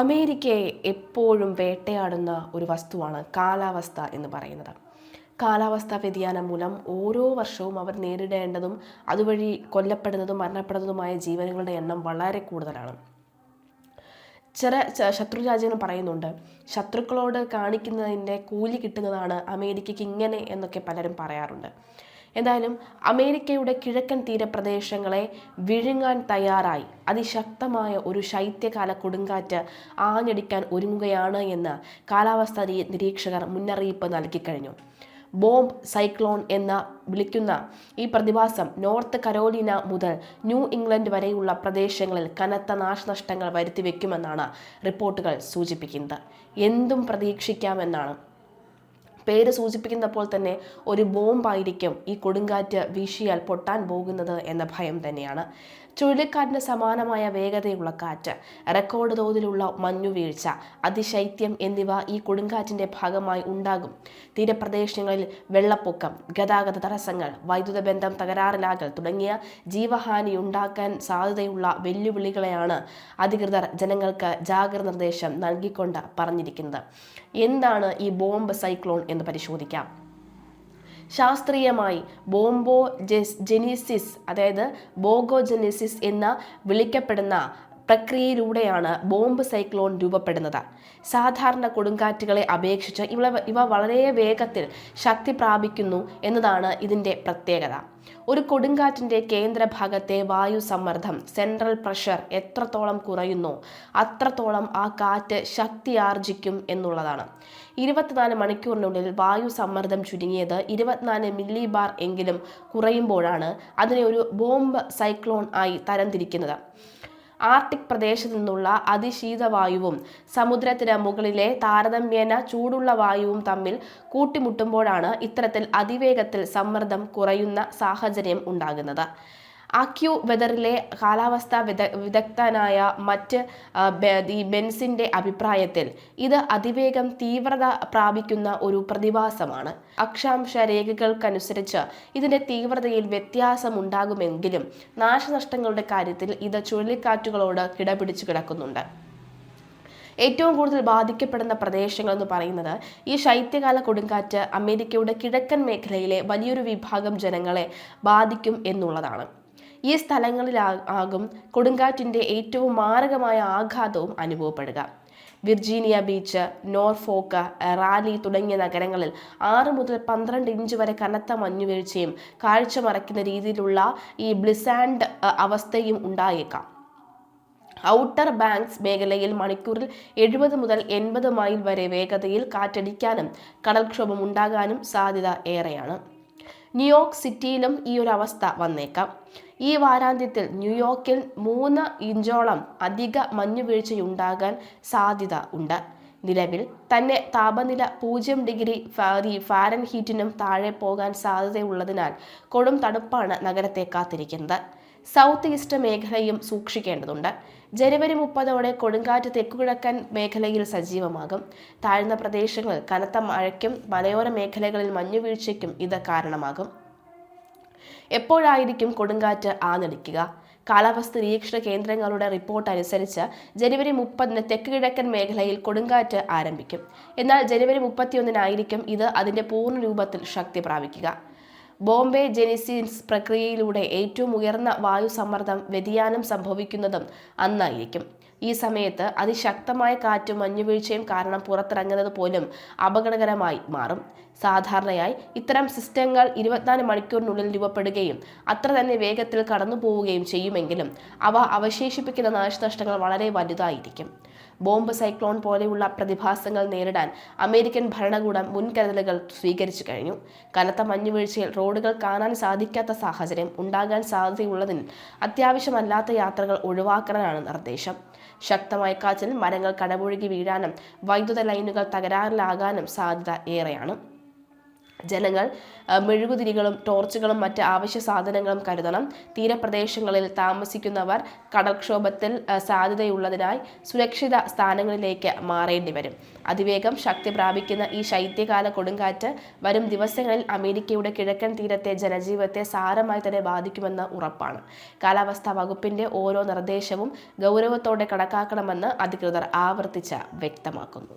അമേരിക്കയെ എപ്പോഴും വേട്ടയാടുന്ന ഒരു വസ്തുവാണ് കാലാവസ്ഥ എന്ന് പറയുന്നത്. കാലാവസ്ഥാ വ്യതിയാനം മൂലം ഓരോ വർഷവും അവർ നേരിടേണ്ടതും അതുവഴി കൊല്ലപ്പെടുന്നതും മരണപ്പെടുന്നതുമായ ജീവനുകളുടെ എണ്ണം വളരെ കൂടുതലാണ്. ചില ശത്രു രാജ്യങ്ങൾ പറയുന്നുണ്ട് ശത്രുക്കളോട് കാണിക്കുന്നതിന്റെ കൂലി കിട്ടുന്നതാണ് അമേരിക്കയ്ക്ക് ഇങ്ങനെ എന്നൊക്കെ പലരും പറയാറുണ്ട്. എന്തായാലും അമേരിക്കയുടെ കിഴക്കൻ തീരപ്രദേശങ്ങളെ വിഴുങ്ങാൻ തയ്യാറായി. അതിശക്തമായ ഒരു ശൈത്യകാല കൊടുങ്കാറ്റ് ആഞ്ഞടിക്കാൻ ഒരുങ്ങുകയാണ് എന്ന് കാലാവസ്ഥാ നിരീ- നിരീക്ഷകർ മുന്നറിയിപ്പ് നൽകിക്കഴിഞ്ഞു ബോംബ് സൈക്ലോൺ എന്ന വിളിക്കുന്ന ഈ പ്രതിഭാസം നോർത്ത് കരോലിന മുതൽ ന്യൂ ഇംഗ്ലണ്ട് വരെയുള്ള പ്രദേശങ്ങളിൽ കനത്ത നാശനഷ്ടങ്ങൾ വരുത്തിവെക്കുമെന്നാണ് റിപ്പോർട്ടുകൾ സൂചിപ്പിക്കുന്നത്. എന്തും പ്രതീക്ഷിക്കാമെന്നാണ് പേര് സൂചിപ്പിക്കുന്ന പോലെ തന്നെ ഒരു ബോംബായിരിക്കും ഈ കൊടുങ്കാറ്റ് വീശിയാൽ പൊട്ടാൻ പോകുന്നത് എന്ന ഭയം തന്നെയാണ്. ചുഴലിക്കാറ്റിന് സമാനമായ വേഗതയുള്ള കാറ്റ് റെക്കോർഡ് തോതിലുള്ള മഞ്ഞുവീഴ്ച അതിശൈത്യം എന്നിവ ഈ കൊടുങ്കാറ്റിന്റെ ഭാഗമായി ഉണ്ടാകും. തീരപ്രദേശങ്ങളിൽ വെള്ളപ്പൊക്കം ഗതാഗത തടസ്സങ്ങൾ വൈദ്യുത ബന്ധം തകരാറിലാകൽ തുടങ്ങിയ ജീവഹാനി ഉണ്ടാക്കാൻ സാധ്യതയുള്ള വെല്ലുവിളികളെയാണ് അധികൃതർ ജനങ്ങൾക്ക് ജാഗ്രത നിർദ്ദേശം നൽകിക്കൊണ്ട് പറഞ്ഞിരിക്കുന്നത്. എന്താണ് ഈ ബോംബ് സൈക്ലോൺ എന്ന് പരിശോധിക്കാം. ശാസ്ത്രീയമായി ബോംബോ ജെനീസിസ് അതായത് ബോഗോജെനീസിസ് എന്ന് വിളിക്കപ്പെടുന്ന പ്രക്രിയയിലൂടെയാണ് ബോംബ് സൈക്ലോൺ രൂപപ്പെടുന്നത്. സാധാരണ കൊടുങ്കാറ്റുകളെ അപേക്ഷിച്ച് ഇവ ഇവ വളരെ വേഗത്തിൽ ശക്തി പ്രാപിക്കുന്നു എന്നതാണ് ഇതിന്റെ പ്രത്യേകത. ഒരു കൊടുങ്കാറ്റിന്റെ കേന്ദ്രഭാഗത്തെ വായു സമ്മർദ്ദം സെൻട്രൽ പ്രഷർ എത്രത്തോളം കുറയുന്നോ അത്രത്തോളം ആ കാറ്റ് ശക്തി ആർജിക്കും എന്നുള്ളതാണ്. ഇരുപത്തിനാല് മണിക്കൂറിനുള്ളിൽ വായു സമ്മർദ്ദം ചുരുങ്ങിയത് ഇരുപത്തിനാല് മില്ലി ബാർ എങ്കിലും കുറയുമ്പോഴാണ് അതിനെ ഒരു ബോംബ് സൈക്ലോൺ ആയി തരംതിരിക്കുന്നത്. ആർട്ടിക് പ്രദേശത്തു നിന്നുള്ള അതിശീതവായുവും സമുദ്രത്തിന് മുകളിലെ താരതമ്യേന ചൂടുള്ള വായുവും തമ്മിൽ കൂട്ടിമുട്ടുമ്പോഴാണ് ഇത്തരത്തിൽ അതിവേഗത്തിൽ സമ്മർദ്ദം കുറയുന്ന സാഹചര്യം ഉണ്ടാകുന്നത്. അക്യു വെതറിലെ കാലാവസ്ഥാ വിദ വിദഗ്ധനായ മറ്റ് ഈ ബെൻസിന്റെ അഭിപ്രായത്തിൽ ഇത് അതിവേഗം തീവ്രത പ്രാപിക്കുന്ന ഒരു പ്രതിഭാസമാണ്. അക്ഷാംശ രേഖകൾക്കനുസരിച്ച് ഇതിന്റെ തീവ്രതയിൽ വ്യത്യാസമുണ്ടാകുമെങ്കിലും നാശനഷ്ടങ്ങളുടെ കാര്യത്തിൽ ഇത് ചുഴലിക്കാറ്റുകളോട് കിടപിടിച്ചു കിടക്കുന്നുണ്ട്. ഏറ്റവും കൂടുതൽ ബാധിക്കപ്പെടുന്ന പ്രദേശങ്ങൾ എന്ന് പറയുന്നത് ഈ ശൈത്യകാല കൊടുങ്കാറ്റ് അമേരിക്കയുടെ കിഴക്കൻ മേഖലയിലെ വലിയൊരു വിഭാഗം ജനങ്ങളെ ബാധിക്കും എന്നുള്ളതാണ്. ഈ സ്ഥലങ്ങളിലാ- ആകും കൊടുങ്കാറ്റിന്റെ ഏറ്റവും മാരകമായ ആഘാതവും അനുഭവപ്പെടുക. വിർജീനിയ ബീച്ച് നോർഫോക്ക റാലി തുടങ്ങിയ നഗരങ്ങളിൽ ആറ് മുതൽ പന്ത്രണ്ട് ഇഞ്ച് വരെ കനത്ത മഞ്ഞുവീഴ്ചയും കാഴ്ച മറയ്ക്കുന്ന രീതിയിലുള്ള ഈ ബ്ലിസാൻഡ് അവസ്ഥയും ഉണ്ടായേക്കാം. ഔട്ടർ ബാങ്ക്സ് മേഖലയിൽ മണിക്കൂറിൽ എഴുപത് മുതൽ എൺപത് മൈൽ വരെ വേഗതയിൽ കാറ്റടിക്കാനും കടൽക്ഷോഭം ഉണ്ടാകാനും സാധ്യത ഏറെയാണ്. ന്യൂയോർക്ക് സിറ്റിയിലും ഈ ഒരു അവസ്ഥ വന്നേക്കാം. ഈ വാരാന്ത്യത്തിൽ ന്യൂയോർക്കിൽ മൂന്ന് ഇഞ്ചോളം അധിക മഞ്ഞുവീഴ്ചയുണ്ടാകാൻ സാധ്യത ഉണ്ട്. നിലവിൽ തന്നെ താപനില പൂജ്യം ഡിഗ്രി ഫാരി ഹീറ്റിനും താഴെ പോകാൻ സാധ്യതയുള്ളതിനാൽ കൊടും തണുപ്പാണ് നഗരത്തെ കാത്തിരിക്കുന്നത്. സൗത്ത് ഈസ്റ്റ് മേഖലയും സൂക്ഷിക്കേണ്ടതുണ്ട്. ജനുവരി മുപ്പതോടെ കൊടുങ്കാറ്റ് തെക്കുകിഴക്കൻ മേഖലയിൽ സജീവമാകും. താഴ്ന്ന പ്രദേശങ്ങളിൽ കനത്ത മഴയ്ക്കും മലയോര മേഖലകളിൽ മഞ്ഞുവീഴ്ചയ്ക്കും ഇത് കാരണമാകും. എപ്പോഴായിരിക്കും കൊടുങ്കാറ്റ് ആഞ്ഞടിക്കുക? കാലാവസ്ഥ നിരീക്ഷണ കേന്ദ്രങ്ങളുടെ റിപ്പോർട്ട് അനുസരിച്ച് ജനുവരി മുപ്പതിന് തെക്ക് കിഴക്കൻ മേഖലയിൽ കൊടുങ്കാറ്റ് ആരംഭിക്കും. എന്നാൽ ജനുവരി മുപ്പത്തിയൊന്നിനായിരിക്കും ഇത് അതിന്റെ പൂർണ രൂപത്തിൽ ശക്തി പ്രാപിക്കുക. ബോംബെ ജെനിസിൻസ് പ്രക്രിയയിലൂടെ ഏറ്റവും ഉയർന്ന വായു സമ്മർദ്ദം വ്യതിയാനം സംഭവിക്കുന്നതും അന്നായിരിക്കും. ഈ സമയത്ത് അതിശക്തമായ കാറ്റും മഞ്ഞുവീഴ്ചയും കാരണം പുറത്തിറങ്ങുന്നത് പോലും അപകടകരമായി മാറും. സാധാരണയായി ഇത്തരം സിസ്റ്റങ്ങൾ ഇരുപത്തിനാല് മണിക്കൂറിനുള്ളിൽ രൂപപ്പെടുകയും അത്ര തന്നെ വേഗത്തിൽ കടന്നു പോവുകയും ചെയ്യുമെങ്കിലും അവ അവശേഷിപ്പിക്കുന്ന നാശനഷ്ടങ്ങൾ വളരെ വലുതായിരിക്കും. ബോംബ് സൈക്ലോൺ പോലെയുള്ള പ്രതിഭാസങ്ങൾ നേരിടാൻ അമേരിക്കൻ ഭരണകൂടം മുൻകരുതലുകൾ സ്വീകരിച്ചു കഴിഞ്ഞു. കനത്ത മഞ്ഞുവീഴ്ചയിൽ റോഡുകൾ കാണാൻ സാധിക്കാത്ത സാഹചര്യം ഉണ്ടാകാൻ സാധ്യതയുള്ളതിൽ അത്യാവശ്യമല്ലാത്ത യാത്രകൾ ഒഴിവാക്കാനാണ് നിർദ്ദേശം. ശക്തമായ കാറ്റിൽ മരങ്ങൾ കടപുഴകി വീഴാനും വൈദ്യുത ലൈനുകൾ തകരാറിലാകാനും സാധ്യത ഏറെയാണ്. ജനങ്ങൾ മെഴുകുതിരികളും ടോർച്ചുകളും മറ്റ് ആവശ്യ സാധനങ്ങളും കരുതണം. തീരപ്രദേശങ്ങളിൽ താമസിക്കുന്നവർ കടൽക്ഷോഭത്തിൽ സാധ്യതയുള്ളതിനായി സുരക്ഷിത സ്ഥാനങ്ങളിലേക്ക് മാറേണ്ടി വരും. അതിവേഗം ശക്തി പ്രാപിക്കുന്ന ഈ ശൈത്യകാല കൊടുങ്കാറ്റ് വരും ദിവസങ്ങളിൽ അമേരിക്കയുടെ കിഴക്കൻ തീരത്തെ ജനജീവിതത്തെ സാരമായി തന്നെ ബാധിക്കുമെന്ന് ഉറപ്പാണ്. കാലാവസ്ഥാ വകുപ്പിന്റെ ഓരോ നിർദ്ദേശവും ഗൗരവത്തോടെ കണക്കാക്കണമെന്ന് അധികൃതർ ആവർത്തിച്ച് വ്യക്തമാക്കുന്നു.